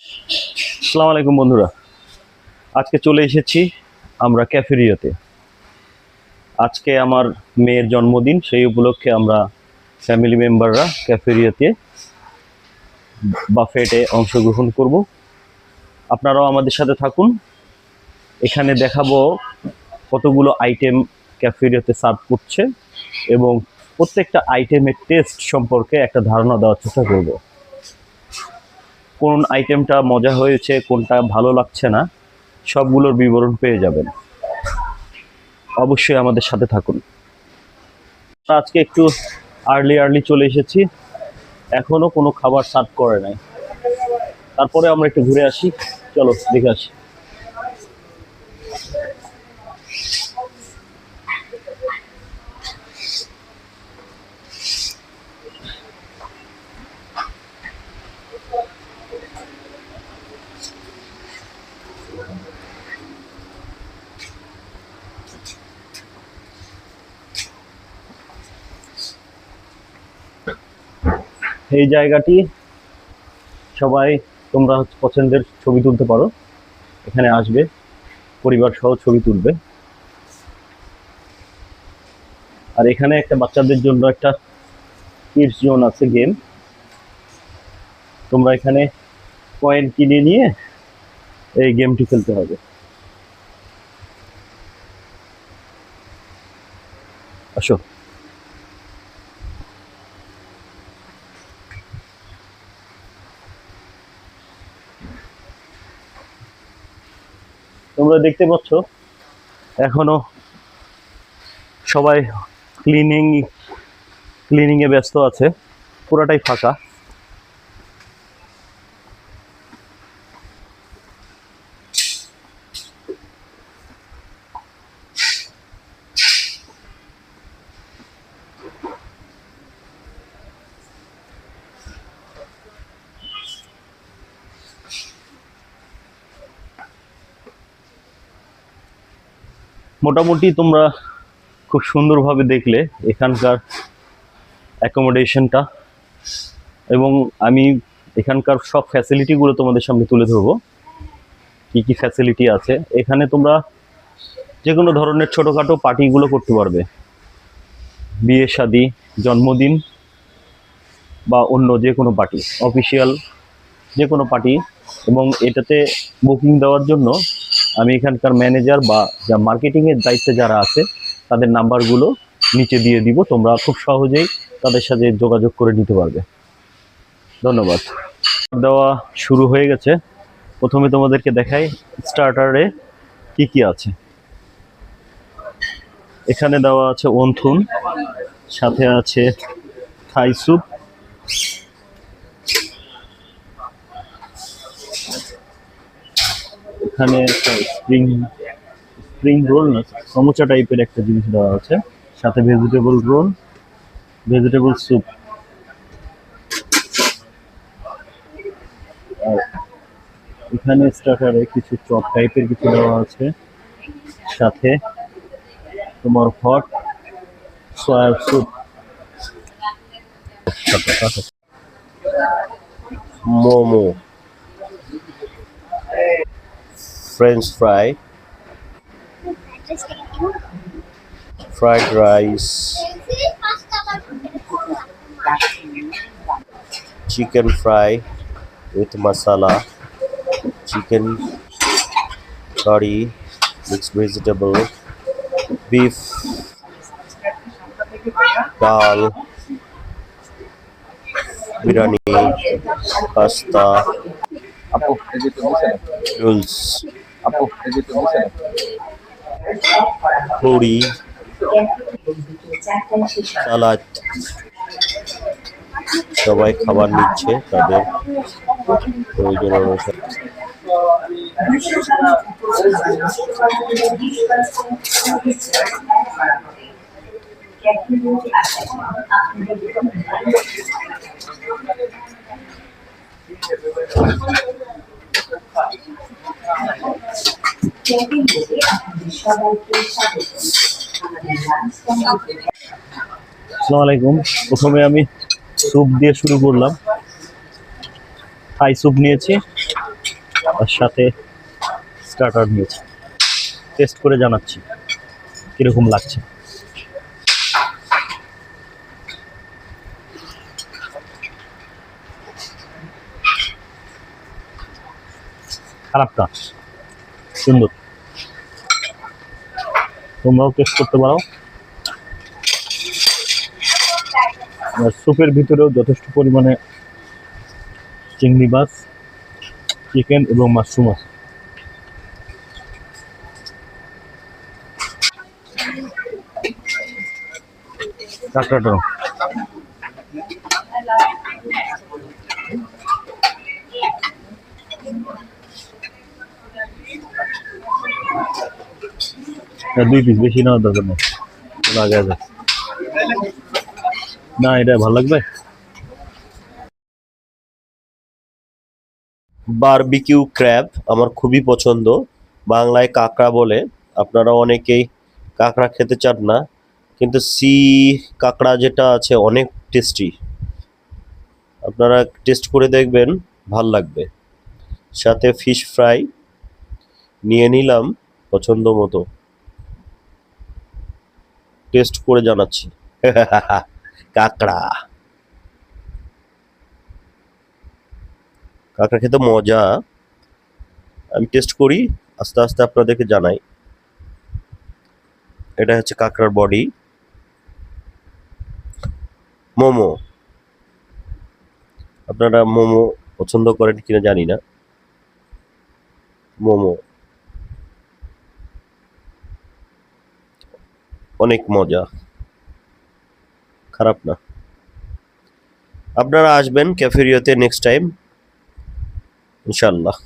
আসসালামু আলাইকুম বন্ধুরা। আজকে চলে এসেছি আমরা ক্যাফেরিয়াতে। আজকে আমার মেয়ের জন্মদিন, সেই উপলক্ষে আমরা ফ্যামিলি মেম্বাররা ক্যাফেরিয়াতে বাফেটে অংশগ্রহণ করব। আপনারাও আমাদের সাথে থাকুন। এখানে দেখাবো কতগুলো আইটেম ক্যাফেরিয়াতে সার্ভ করছে এবং প্রত্যেকটা আইটেমের টেস্ট সম্পর্কে একটা ধারণা দেওয়ার চেষ্টা করব। কোন আইটেমটা মজা হয়েছে, কোনটা ভালো লাগছে না, সবগুলোর বিবরণ পেয়ে যাবেন। অবশ্যই আমাদের সাথে থাকুন। আজকে একটু আর্লি আর্লি চলে এসেছি। এখনও কোনো খাবার সার্ভ করে নাই। তারপরে আমরা একটু ঘুরে আসি। চলো, দেখে আসি। এই জায়গাটি, সবাই তোমরা পছন্দের ছবি তুলতে পারো। এখানে আসবে, পরিবার সহ ছবি তুলবে। আর এখানে একটা বাচ্চাদের জন্য একটা কিডস জোন আছে গেম। তোমরা এখানে কয়েন কিনে নিয়ে এই গেমটি খেলতে হবে। আসো। তোমরা দেখতে পাচ্ছ এখনও সবাই ক্লিনিং ক্লিনিংয়ে ব্যস্ত আছে পুরাটাই ফাঁকা। মোটামুটি তোমরা খুব সুন্দরভাবে দেখলে এখানকার অ্যাকোমোডেশনটা এবং আমি এখানকার সব ফ্যাসিলিটিগুলো তোমাদের সামনে তুলে ধরবো। কী কী ফ্যাসিলিটি আছে? এখানে তোমরা যে কোনো ধরনের ছোটোখাটো পার্টিগুলো করতে পারবে। বিয়ে, শাদি, জন্মদিন বা অন্য যে কোনো পার্টি অফিসিয়াল যে কোনো পার্টি এবং এটাতে বুকিং দেওয়ার জন্য আমি এখানকার ম্যানেজার বা যা মার্কেটিংয়ের দায়িত্বে যারা আছে, তাদের নাম্বারগুলো নিচে দিয়ে দিব। তোমরা খুব সহজেই তাদের সাথে যোগাযোগ করে নিতে পারবে। ধন্যবাদ। দেওয়া শুরু হয়ে গেছে। প্রথমে তোমাদেরকে দেখাই স্টার্টারে কি কি আছে। এখানে দেওয়া আছে অন্থুন, সাথে আছে থাই স্যুপ এখানে একটা স্প্রিং স্প্রিং রোল না, সমোচা টাইপের একটা জিনিস দেওয়া আছে। সাথে ভেজিটেবল রোল ভেজিটেবল স্যুপ আর এখানে স্টার্টারে কিছু চপ টাইপের কিছু দেওয়া আছে। সাথে তোমার hot soya soup momo French fry fried rice, chicken fry with masala, chicken curry, mixed vegetable, beef, dal, biryani, pasta, আপু আপু puri, সালাদ সবাই খাবার নিচ্ছে তাদের প্রয়োজন অনুসারে। আসসালামু আলাইকুম। প্রথমে আমি স্যুপ দিয়ে শুরু করলাম। থাই স্যুপ নিয়েছি আর সাথে স্টার্টার নিয়েছি। টেস্ট করে জানাচ্ছি, কীরকম লাগছে। খারাপ না সুন্দর। তোমরাও টেস্ট করতে পারো। স্যুপের ভিতরেও যথেষ্ট পরিমাণে চিংড়ি মাছ চিকেন এবং মাশরুম আছে। কাঁকড়াটা দুই বেশি নেওয়ার দরকার নেই আগে আগে না, এটা ভালো লাগবে? বারবিকিউ ক্র্যাব আমার খুবই পছন্দ। বাংলায় কাঁকড়া বলে। আপনারা অনেকেই কাঁকড়া খেতে চান না, কিন্তু সি কাঁকড়া যেটা আছে, অনেক টেস্টি আপনারা টেস্ট করে দেখবেন, ভালো লাগবে। সাথে ফিশ ফ্রাই নিয়ে নিলাম, পছন্দ মতো। টেস্ট করে জানাচ্ছি। কাঁকড়া। কাঁকড়া খেতে মজা। আমি টেস্ট করি, আস্তে আস্তে আপনাদেরকে জানাই। এটা হচ্ছে কাঁকড়ার বডি মোমো। আপনারা মোমো পছন্দ করেন কিনা জানি না। মোমো। অনেক মজা। খারাপ না। আপনারা আসবেন ক্যাফেরিয়াতে নেক্সট টাইম ইনশাল্লাহ